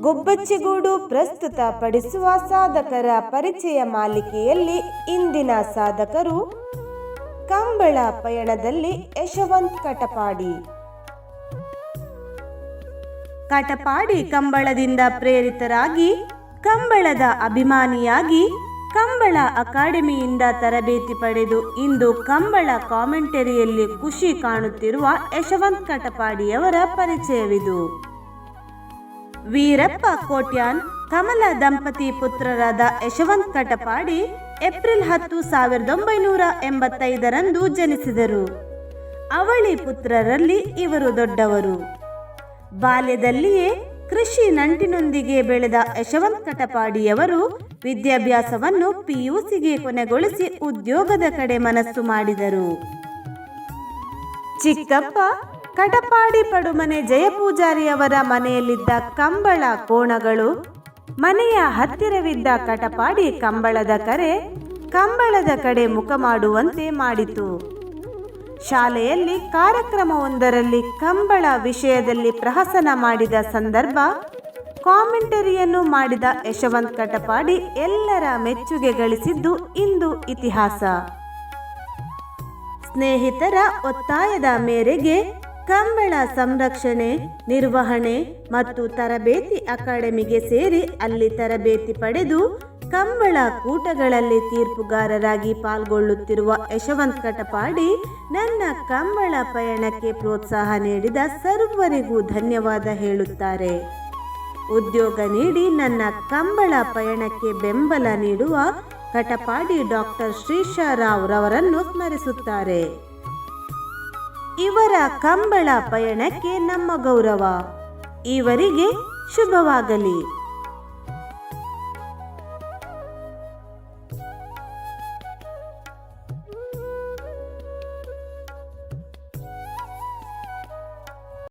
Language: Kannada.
ಗುಬ್ಬಚ್ಚಿಗೂಡು ಪ್ರಸ್ತುತ ಪಡಿಸುವ ಸಾಧಕರ ಪರಿಚಯ ಮಾಲಿಕೆಯಲ್ಲಿ ಇಂದಿನ ಸಾಧಕರು ಕಂಬಳ ಪಯಣದಲ್ಲಿ ಯಶವಂತ್ ಕಟಪಾಡಿ. ಕಟಪಾಡಿ ಕಂಬಳದಿಂದ ಪ್ರೇರಿತರಾಗಿ ಕಂಬಳದ ಅಭಿಮಾನಿಯಾಗಿ ಕಂಬಳ ಅಕಾಡೆಮಿಯಿಂದ ತರಬೇತಿ ಪಡೆದು ಇಂದು ಕಂಬಳ ಕಾಮೆಂಟರಿಯಲ್ಲಿ ಖುಷಿ ಕಾಣುತ್ತಿರುವ ಯಶವಂತ್ ಕಟಪಾಡಿಯವರ ಪರಿಚಯವಿದು. ವೀರಪ್ಪ ಕೋಟ್ಯಾನ್, ಕಮಲ ದಂಪತಿ ಪುತ್ರರಾದ ಯಶವಂತ್ ಕಟಪಾಡಿ ಏಪ್ರಿಲ್ ಹತ್ತು ಸಾವಿರದ ಒಂಬೈನೂರ ಎಂಬತ್ತೈದರಂದು ಜನಿಸಿದರು. ಅವಳಿ ಪುತ್ರರಲ್ಲಿ ಇವರು ದೊಡ್ಡವರು. ಬಾಲ್ಯದಲ್ಲಿಯೇ ಕೃಷಿ ನಂಟಿನೊಂದಿಗೆ ಬೆಳೆದ ಯಶವಂತ್ ಕಟಪಾಡಿಯವರು ವಿದ್ಯಾಭ್ಯಾಸವನ್ನು ಪಿಯುಸಿಗೆ ಕೊನೆಗೊಳಿಸಿ ಉದ್ಯೋಗದ ಕಡೆ ಮನಸ್ಸು ಮಾಡಿದರು. ಚಿಕ್ಕಪ್ಪ, ಕಟಪಾಡಿ ಪಡುಮನೆ ಜಯಪೂಜಾರಿಯವರ ಮನೆಯಲ್ಲಿದ್ದ ಕಂಬಳ ಕೋಣಗಳು, ಮನೆಯ ಹತ್ತಿರವಿದ್ದ ಕಟಪಾಡಿ ಕಂಬಳದ ಕರೆ, ಕಂಬಳದ ಕಡೆ ಮುಖ ಮಾಡುವಂತೆ ಮಾಡಿತು. ಶಾಲೆಯಲ್ಲಿ ಕಾರ್ಯಕ್ರಮವೊಂದರಲ್ಲಿ ಕಂಬಳ ವಿಷಯದಲ್ಲಿ ಪ್ರಹಸನ ಮಾಡಿದ ಸಂದರ್ಭ, ಕಾಮೆಂಟರಿಯನ್ನು ಮಾಡಿದ ಯಶವಂತ್ ಕಟಪಾಡಿ ಎಲ್ಲರ ಮೆಚ್ಚುಗೆ ಗಳಿಸಿದ್ದು ಇಂದು ಇತಿಹಾಸ. ಸ್ನೇಹಿತರ ಒತ್ತಾಯದ ಮೇರೆಗೆ ಕಂಬಳ ಸಂರಕ್ಷಣೆ, ನಿರ್ವಹಣೆ ಮತ್ತು ತರಬೇತಿ ಅಕಾಡೆಮಿಗೆ ಸೇರಿ ಅಲ್ಲಿ ತರಬೇತಿ ಪಡೆದು ಕಂಬಳ ಕೂಟಗಳಲ್ಲಿ ತೀರ್ಪುಗಾರರಾಗಿ ಪಾಲ್ಗೊಳ್ಳುತ್ತಿರುವ ಯಶವಂತ್ ಕಟಪಾಡಿ ನನ್ನ ಕಂಬಳ ಪಯಣಕ್ಕೆ ಪ್ರೋತ್ಸಾಹ ನೀಡಿದ ಸರ್ವರಿಗೂ ಧನ್ಯವಾದ ಹೇಳುತ್ತಾರೆ. ಉದ್ಯೋಗ ನೀಡಿ ನನ್ನ ಕಂಬಳ ಪಯಣಕ್ಕೆ ಬೆಂಬಲ ನೀಡುವ ಕಟಪಾಡಿ ಡಾಕ್ಟರ್ ಶ್ರೀಶಾರಾವ್ ರವರನ್ನು ಸ್ಮರಿಸುತ್ತಾರೆ. ಇವರ ಕಂಬಳ ಪಯಣಕ್ಕೆ ನಮ್ಮ ಗೌರವ. ಇವರಿಗೆ ಶುಭವಾಗಲಿ.